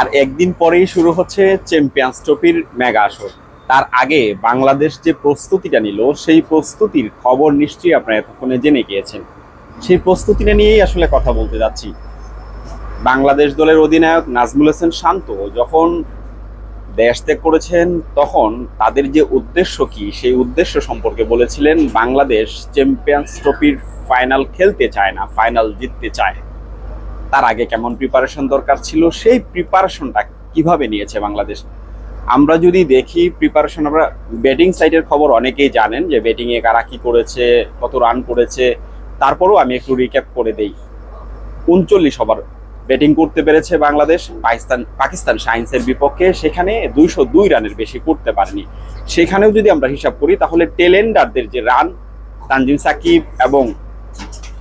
আর একদিন পরেই শুরু হচ্ছে চ্যাম্পিয়ন্স ট্রফির মেগা আসর তার আগে বাংলাদেশ যে প্রস্তুতিটা নিল, সেই প্রস্তুতির খবর নিশ্চয়ই আপনারা এতক্ষণে জেনে গিয়েছেন। সেই প্রস্তুতিটা নিয়েই আসলে কথা বলতে যাচ্ছি। বাংলাদেশ দলের অধিনায়ক নাজমুল হোসেন শান্ত যখন দেশ ত্যাগ করেছেন, তখন তাদের যে উদ্দেশ্য কি, সেই উদ্দেশ্য সম্পর্কে বলেছিলেন, বাংলাদেশ চ্যাম্পিয়ন্স ট্রফির ফাইনাল খেলতে চায় না ফাইনাল জিততে চায়। তার আগে কেমন প্রিপারেশন দরকার ছিল, সেই প্রিপারেশনটা কীভাবে নিয়েছে বাংলাদেশ? আমরা যদি দেখি প্রিপারেশন আমরা ব্যাটিং সাইডের খবর অনেকেই জানেন যে ব্যাটিংয়ে কারা কি করেছে, কত রান করেছে। তারপরেও আমি একটু রিক্যাপ করে দেই। উনচল্লিশ ওভার ব্যাটিং করতে পেরেছে বাংলাদেশ, পাকিস্তান পাকিস্তান সায়েন্সের বিপক্ষে। সেখানে দুইশো দুই রানের বেশি করতে পারেনি। সেখানেও যদি আমরা হিসাব করি, তাহলে টেলেন্ডারদের যে রান তানজিম সাকিব এবং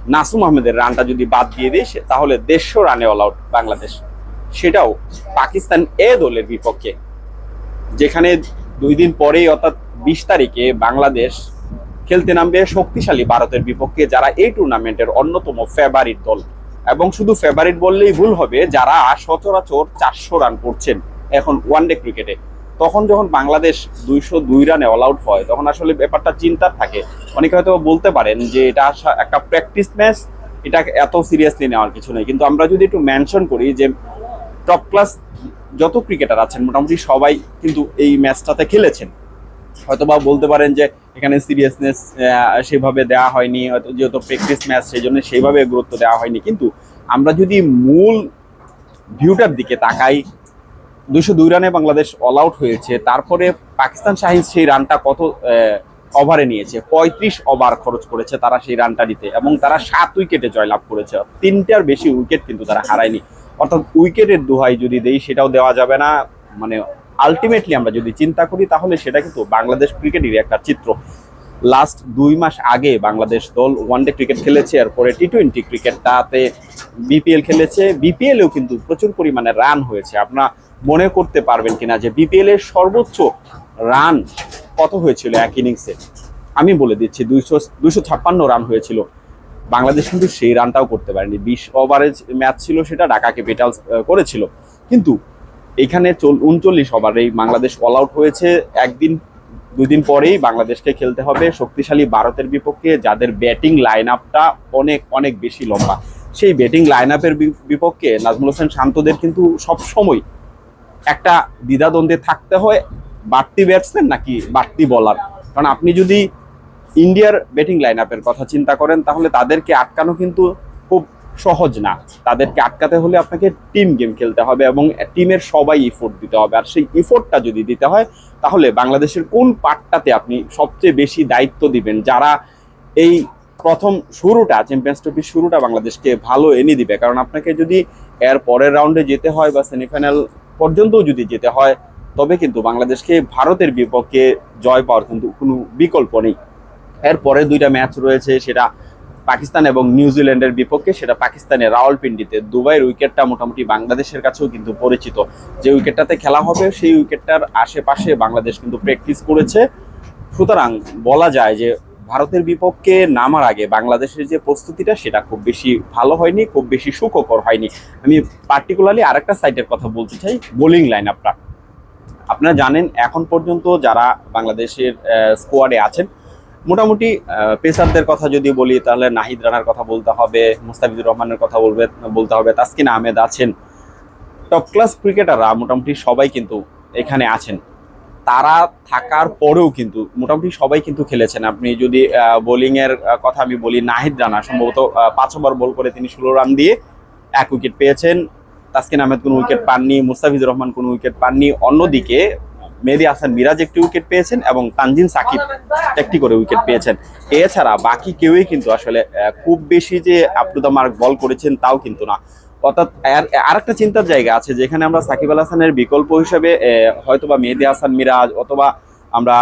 নাসুম আহমেদের রানটা যদি বাদ দিয়ে দিই, সে- তাহলে দেড়শো রানে অল আউট বাংলাদেশ। সেটাও পাকিস্তান এ দলের বিপক্ষে। যেখানে দুই দিন পরেই অর্থাৎ বিশ তারিখে বাংলাদেশ খেলতে নামবে শক্তিশালী ভারতের বিপক্ষে, যারা এই টুর্নামেন্টের অন্যতম ফেভারিট দল। এবং শুধু ফেভারিট বললেই ভুল হবে, যারা সচরাচর চারশো রান করছেন এখন ওয়ানডে ক্রিকেটে তখন যখন বাংলাদেশ দুইশো দুই রানে অল আউট হয়, তখন আসলে ব্যাপারটা চিন্তার থাকে। অনেকে হয়তো বলতে পারেন যে এটা একটা প্র্যাকটিস ম্যাচ এটা এত সিরিয়াসলি নেওয়ার কিছু নেই। কিন্তু আমরা যদি একটু মেনশন করি যে টপ ক্লাস যত ক্রিকেটার আছেন, মোটামুটি সবাই কিন্তু এই ম্যাচটাতে খেলেছেন। হয়তো বা বলতে পারেন যে এখানে সিরিয়াসনেস সেভাবে দেওয়া হয়নি, হয়তো যেহেতু প্র্যাকটিস ম্যাচ সেই জন্য সেইভাবে গুরুত্ব দেওয়া হয়নি। কিন্তু আমরা যদি মূল ভিউটার দিকে তাকাই দুশো দুই রানে বাংলাদেশ অল আউট হয়েছে। তারপরে পাকিস্তান শাহিন সেই রানটা কত ওভারে নিয়েছে? পঁয়ত্রিশ ওভার খরচ করেছে তারা সেই রানটা দিতে এবং তারা সাত উইকেটে জয়লাভ করেছে। তিনটার বেশি উইকেট কিন্তু তারা হারায়নি। অর্থাৎ উইকেটের দোহাই যদি দেই, সেটাও দেওয়া যাবে না। মানে আলটিমেটলি আমরা যদি চিন্তা করি, তাহলে সেটা কিন্তু বাংলাদেশ ক্রিকেটেরই একটা চিত্র। লাস্ট দুই মাস আগে বাংলাদেশ দল ওয়ানডে ক্রিকেট খেলেছে, এরপরে টি টোয়েন্টি ক্রিকেটটাতে বিপিএল খেলেছে। বিপিএলেও কিন্তু প্রচুর পরিমাণে রান হয়েছে। আপনারা মনে করতে পারবেন কিনা যে বিপিএল এর সর্বোচ্চ রান কত হয়েছিল এক ইনিংসে আমি বলে দিচ্ছি, দুইশো দুইশো ছাপ্পান্ন রান হয়েছিল। বাংলাদেশ কিন্তু সেই রানটাও করতে পারেনি। বিশ ওভারেজ ম্যাচ ছিল সেটা ঢাকা ক্যাপিটালস করেছিল। কিন্তু এখানে চল, উনচল্লিশ ওভারেই বাংলাদেশ অল আউট হয়েছে। একদিন দুই দিন পরেই বাংলাদেশকে খেলতে হবে। শক্তিশালী ভারতের বিপক্ষে যাদের ব্যাটিং লাইন আপটা অনেক অনেক বেশি লম্বা। সেই ব্যাটিং লাইন আপের বিপক্ষে নাজমুল হোসেন শান্তদের কিন্তু সবসময় একটা দ্বিধাদ্বন্দ্বে থাকতে হয়, বাড়তি ব্যাটসম্যান নাকি বাড়তি বলার কারণ আপনি যদি ইন্ডিয়ার ব্যাটিং লাইন আপের কথা চিন্তা করেন, তাহলে তাদেরকে আটকানো কিন্তু খুব সহজ না। তাদেরকে আটকাতে হলে আপনাকে টিম গেম খেলতে হবে এবং টিমের সবাই ইফোর্ট দিতে হবে। আর সেই ইফোর্টটা যদি দিতে হয়, তাহলে বাংলাদেশের কোন পার্টটাতে আপনি সবচেয়ে বেশি দায়িত্ব দিবেন? যারা এই প্রথম শুরুটা চ্যাম্পিয়ন্স ট্রফির শুরুটা বাংলাদেশকে ভালো এনে দিবে, কারণ আপনাকে যদি এর পরের রাউন্ডে যেতে হয় বা সেমিফাইনাল পর্যন্ত যদি যেতে হয়, তবে কিন্তু বাংলাদেশকে ভারতের বিপক্ষে জয় পাওয়ার কিন্তু কোনো বিকল্প নেই। এরপরে দুইটা ম্যাচ রয়েছে, সেটা পাকিস্তান এবং নিউজিল্যান্ডের বিপক্ষে, সেটা পাকিস্তানের রাওয়ালপিন্ডিতে। দুবাইয়ের উইকেটটা মোটামুটি বাংলাদেশের কাছেও কিন্তু পরিচিত। যে উইকেটটাতে খেলা হবে, সেই উইকেটটার আশেপাশে বাংলাদেশ কিন্তু প্র্যাকটিস করেছে। সুতরাং বলা যায় যে ভারতের বিপক্ষে নামার আগে বাংলাদেশের যে প্রস্তুতিটা, সেটা খুব বেশি ভালো হয়নি, খুব বেশি সুখকর হয়নি। আমি পার্টিকুলারলি আরেকটা সাইটের কথা বলতে চাই বোলিং লাইন আপটা আপনারা জানেন, এখন পর্যন্ত যারা বাংলাদেশের স্কোয়াডে আছেন, মোটামুটি পেসারদের কথা যদি বলি, তাহলে নাহিদ রানার কথা বলতে হবে, মুস্তাফিজুর রহমানের কথা বলবে, বলতে হবে, তাসকিন আহমেদ আছেন। টপ ক্লাস ক্রিকেটাররা মোটামুটি সবাই কিন্তু এখানে আছেন। তারা থাকার পরেও কিন্তু মোটামুটি সবাই কিন্তু খেলেছেন। আপনি যদি বোলিং এর কথা আমি বলি, নাহিদ রানা সম্ভবত পাঁচ ওভার বল করে তিনি ষোলো রান দিয়ে এক উইকেট পেয়েছেন। তাসকিন আহমেদ কোনো উইকেট পাননি, মুস্তাফিজুর রহমান কোনো উইকেট পাননি। অন্যদিকে, মেহেদি হাসান মিরাজ একটি উইকেট পেয়েছেন এবং তানজিন সাকিব একটি করে উইকেট পেয়েছেন। এছাড়া বাকি কেউই কিন্তু আসলে খুব বেশি যে up to the mark bowl করেছেন তাও কিন্তু না। অর্থাৎ আর- আরেকটা চিন্তার জায়গা আছে, যেখানে আমরা সাকিব আল হাসানের বিকল্প হিসেবে হয়তোবা মেহেদি হাসান মিরাজ অথবা আমরা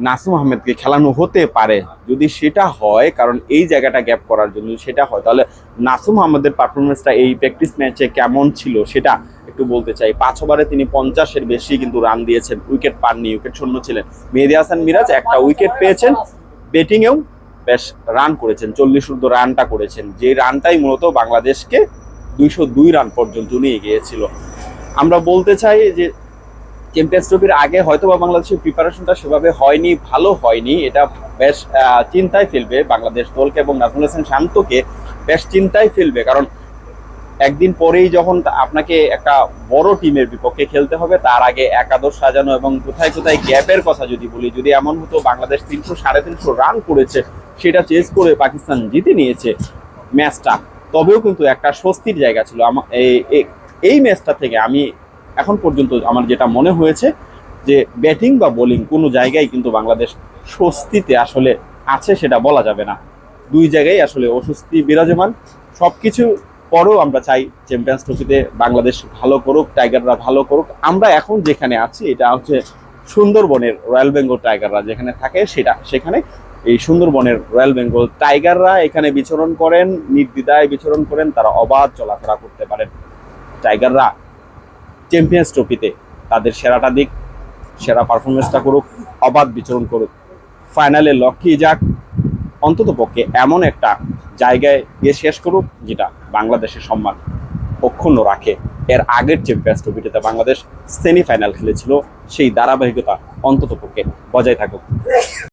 নাসুম আহমেদকে খেলানো হতে পারে। যদি সেটা হয়, কারণ এই জায়গাটা গ্যাপ করার জন্য সেটা হয়, তাহলে নাসুম আহমেদের পারফরমেন্সটা এই প্র্যাকটিস ম্যাচে কেমন ছিল সেটা একটু বলতে চাই। পাঁচ ওভারে তিনি পঞ্চাশের বেশি কিন্তু রান দিয়েছেন উইকেট পাননি উইকেট শূন্য ছিলেন। মেহেদি হাসান মিরাজ একটা উইকেট পেয়েছেন ব্যাটিংয়েও বেশ রান করেছেন, চল্লিশ ঊর্ধ্ব রানটা করেছেন। যে রানটাই মূলত বাংলাদেশকে দুইশো দুই রান পর্যন্ত নিয়ে গিয়েছিল আমরা বলতে চাই যে চ্যাম্পিয়ন্স ট্রফির আগে হয়তো বা বাংলাদেশের প্রিপারেশনটা সেভাবে হয়নি, ভালো হয়নি। এটা বেশ চিন্তায় ফেলবে বাংলাদেশ দলকে এবং নাজমুল হাসান শান্তকে বেশ চিন্তায় ফেলবে। কারণ একদিন পরেই যখন আপনাকে একটা বড় টিমের বিপক্ষে খেলতে হবে, তার আগে একাদশ সাজানো এবং কোথায় কোথায় গ্যাপের কথা যদি বলি, যদি এমন হতো বাংলাদেশ তিনশো সাড়ে তিনশো রান করেছে, সেটা চেস করে পাকিস্তান জিতে নিয়েছে ম্যাচটা তবেও কিন্তু একটা স্বস্তির জায়গা ছিল। আমা- এই- ম্যাচটা থেকে আমি এখন পর্যন্ত আমার যেটা মনে হয়েছে যে ব্যাটিং বা বোলিং কোনো জায়গায় কিন্তু বাংলাদেশ স্বস্তিতে আসলে আছে সেটা বলা যাবে না। দুই জায়গায় আসলে অস্বস্তি বিরাজমান। সবকিছু পরেও আমরা চাই চ্যাম্পিয়ন্স ট্রফিতে বাংলাদেশ ভালো করুক টাইগাররা ভালো করুক। আমরা এখন যেখানে আছি, এটা হচ্ছে সুন্দরবনের রয়্যাল বেঙ্গল টাইগাররা যেখানে থাকে, সেটা, সেখানে এই সুন্দরবনের রয়্যাল বেঙ্গল টাইগাররা এখানে বিচরণ করেন, নির্দ্বিধায় বিচরণ করেন, তারা অবাধ চলাফেরা করতে পারেন। টাইগাররা চ্যাম্পিয়ন্স ট্রফিতে তাদের সেরাটা দিক, সেরা পারফরমেন্সটা করুক, অবাধ বিচরণ করুক। ফাইনালে লক্ষ্যে যাক অন্তত পক্ষে এমন একটা জায়গায় গিয়ে শেষ করুক, যেটা বাংলাদেশের সম্মান অক্ষুণ্ণ রাখে। এর আগের চ্যাম্পিয়ন্স ট্রফিটিতে বাংলাদেশ সেমিফাইনাল খেলেছিল, সেই ধারাবাহিকতা অন্তত পক্ষে বজায় থাকুক।